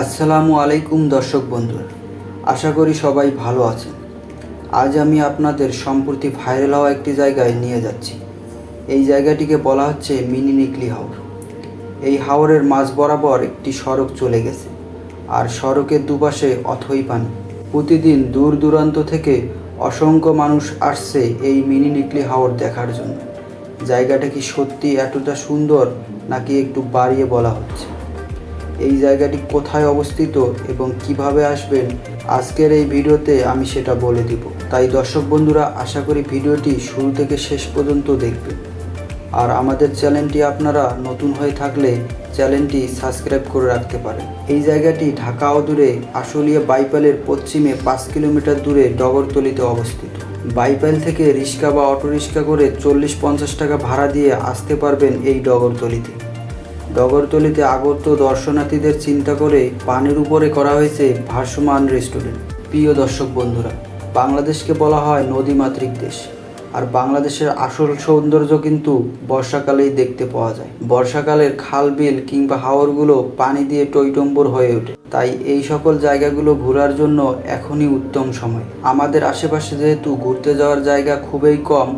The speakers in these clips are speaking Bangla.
আসসালামু আলাইকুম দর্শক বন্ধুরা, আশা করি সবাই ভালো আছেন। আজ আমি আপনাদের সম্প্রতি ভাইরাল হওয়া একটি জায়গায় নিয়ে যাচ্ছি। এই জায়গাটিকে বলা হচ্ছে মিনি নিকলি হাওর। এই হাওরের মাঝ বরাবর একটি সড়ক চলে গেছে, আর সড়কের দুপাশে অথই পানি। প্রতিদিন দূর দূরান্ত থেকে অসংখ্য মানুষ আসছে এই মিনি নিকলি হাওর দেখার জন্য। জায়গাটা কি সত্যি এতটা সুন্দর, নাকি একটু বাড়িয়ে বলা হচ্ছে? এই জায়গাটি কোথায় অবস্থিত এবং কীভাবে আসবেন, আজকের এই ভিডিওতে আমি সেটা বলে দিব। তাই দর্শক বন্ধুরা, আশা করি ভিডিওটি শুরু থেকে শেষ পর্যন্ত দেখবেন। আর আমাদের চ্যানেলটি আপনারা নতুন হয়ে থাকলে চ্যানেলটি সাবস্ক্রাইব করে রাখতে পারেন। এই জায়গাটি ঢাকা অদূরে আশুলিয়া বাইপালের পশ্চিমে পাঁচ কিলোমিটার দূরে ডগরতলিতে অবস্থিত। বাইপাল থেকে রিক্সা বা অটো রিক্সা করে চল্লিশ পঞ্চাশ টাকা ভাড়া দিয়ে আসতে পারবেন এই ডগরতলিতে। ডগরতলিতে আগত দর্শনার্থীদের চিন্তা করে পানির উপরে করা হয়েছে ভাসমান রেস্টুরেন্ট। প্রিয় দর্শক বন্ধুরা, বাংলাদেশকে বলা হয় নদীমাতৃক দেশ। আর বাংলাদেশের আসল সৌন্দর্য কিন্তু বর্ষাকালেই দেখতে পাওয়া যায়। বর্ষাকালের খাল, বিল কিংবা হাওরগুলো পানি দিয়ে টইটম্বর হয়ে ওঠে। তাই এই সকল জায়গাগুলো ঘোরার জন্য এখনই উত্তম সময়। আমাদের আশেপাশে যেহেতু ঘুরতে যাওয়ার জায়গা খুবই কম,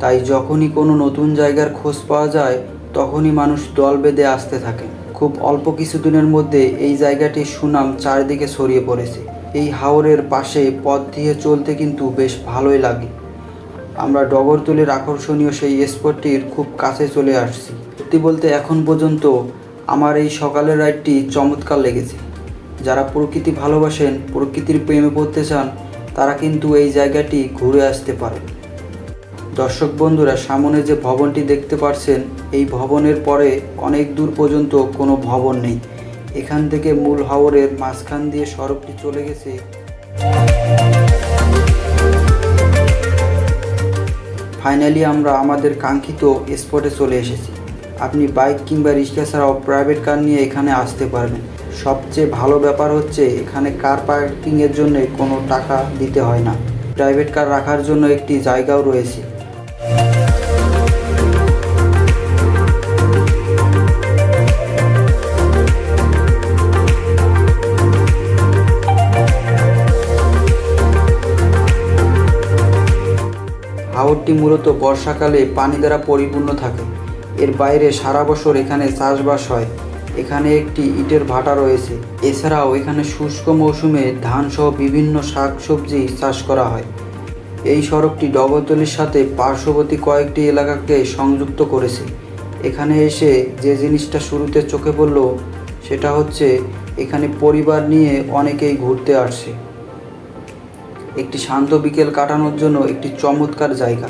তাই যখনই কোনো নতুন জায়গার খোঁজ পাওয়া যায় তখনই মানুষ দল বেঁধে আসতে থাকে। খুব অল্প কিছুদিনের মধ্যে এই জায়গাটির সুনাম চারিদিকে ছড়িয়ে পড়েছে। এই হাওরের পাশে পথ দিয়ে চলতে কিন্তু বেশ ভালোই লাগে। আমরা ডগরতলির আকর্ষণীয় সেই স্পটটির খুব কাছে চলে আসছি। সত্যি বলতে এখন পর্যন্ত আমার এই সকালের রাইডটি চমৎকার লেগেছে। যারা প্রকৃতি ভালোবাসেন, প্রকৃতির প্রেমে পড়তে চান, তারা কিন্তু এই জায়গাটি ঘুরে আসতে পারেন। দর্শক বন্ধুরা, সামনে যে ভবনটি দেখতে পাচ্ছেন এই ভবনের পরে অনেক দূর পর্যন্ত কোনো ভবন নেই। এখান থেকে মূল হাওরের মাঝখান দিয়ে সড়কটি চলে গেছে। ফাইনালি আমরা আমাদের কাঙ্ক্ষিত স্পটে চলে এসেছি। আপনি বাইক কিংবা রিক্সা ছাড়াও প্রাইভেট কার নিয়ে এখানে আসতে পারবেন। সবচেয়ে ভালো ব্যাপার হচ্ছে, এখানে কার পার্কিংয়ের জন্য কোনো টাকা দিতে হয় না। প্রাইভেট কার রাখার জন্য একটি জায়গাও রয়েছে। হাওরটি মূলত বর্ষাকালে পানি দ্বারা পরিপূর্ণ থাকে। এর বাইরে সারা বছর এখানে চাষবাস হয়। এখানে একটি ইটের ভাটা রয়েছে। এছাড়াও এখানে শুষ্ক মৌসুমে ধান সহ বিভিন্ন শাকসবজি চাষ করা হয়। এই সড়কটি ডগরতলির সাথে পার্শ্ববর্তী কয়েকটি এলাকাকে সংযুক্ত করেছে। এখানে এসে যে জিনিসটা শুরুতে চোখে পড়ল, সেটা হচ্ছে এখানে পরিবার নিয়ে অনেকেই ঘুরতে আসছে। একটি শান্ত বিকেল কাটানোর জন্য একটি চমৎকার জায়গা।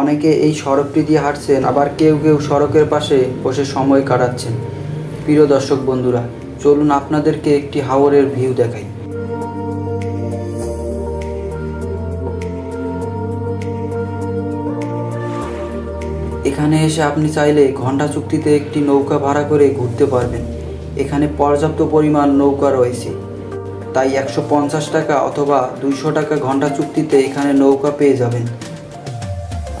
অনেকে এই সড়কটি দিয়ে হাঁটছেন, আবার কেউ কেউ সড়কের পাশে বসে সময় কাটাচ্ছেন। প্রিয় দর্শক বন্ধুরা, চলুন আপনাদেরকে একটি হাওরের ভিউ দেখাই। এখানে এসে আপনি চাইলে ঘণ্টা চুক্তিতে একটি নৌকা ভাড়া করে ঘুরতে পারবেন। এখানে পর্যাপ্ত পরিমাণ নৌকা রয়েছে। তাই একশো পঞ্চাশ টাকা অথবা দুইশো টাকা ঘণ্টা চুক্তিতে এখানে নৌকা পেয়ে যাবেন।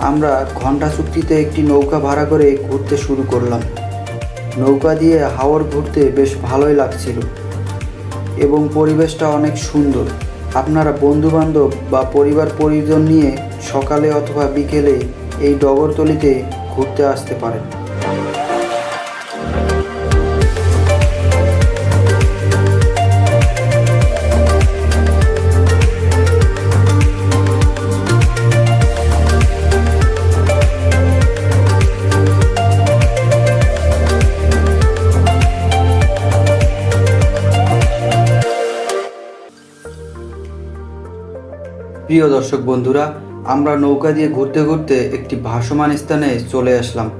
আমরা ঘণ্টা চুক্তিতে একটি নৌকা ভাড়া করে ঘুরতে শুরু করলাম। নৌকা দিয়ে হাওর ঘুরতে বেশ ভালোই লাগছিল এবং পরিবেশটা অনেক সুন্দর। আপনারা বন্ধুবান্ধব বা পরিবার পরিজন নিয়ে সকালে অথবা বিকেলে এই ডগরতলিতে ঘুরতে আসতে পারেন। প্রিয় দর্শক বন্ধুরা আমরা নৌকা দিয়ে ঘুরতে ঘুরতে একটি ভাসমান স্থানে চলে আসলাম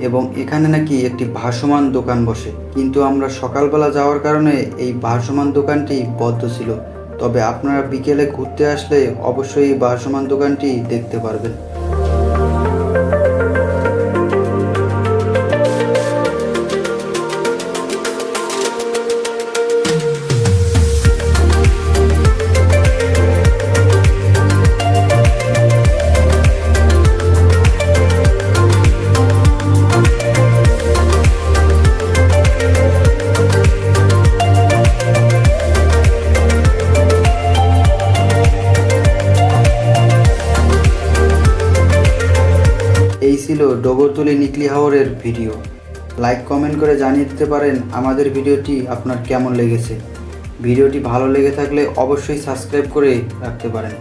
এবং এখানে নাকি একটি ভাসমান দোকান বসে। কিন্তু আমরা সকালবেলা যাওয়ার কারণে এই ভাসমান দোকানটি বদ্ধ ছিল। তবে আপনারা বিকেলে ঘুরতে আসলে অবশ্যই এই ভাসমান দোকানটি দেখতে পারবেন। ছিল ডগরতলি নিকলি হাওরের ভিডিও। লাইক, কমেন্ট করে জানিয়ে দিতে পারেন আমাদের ভিডিওটি আপনার কেমন লেগেছে। ভিডিওটি ভালো লেগে থাকলে অবশ্যই সাবস্ক্রাইব করে রাখতে পারেন।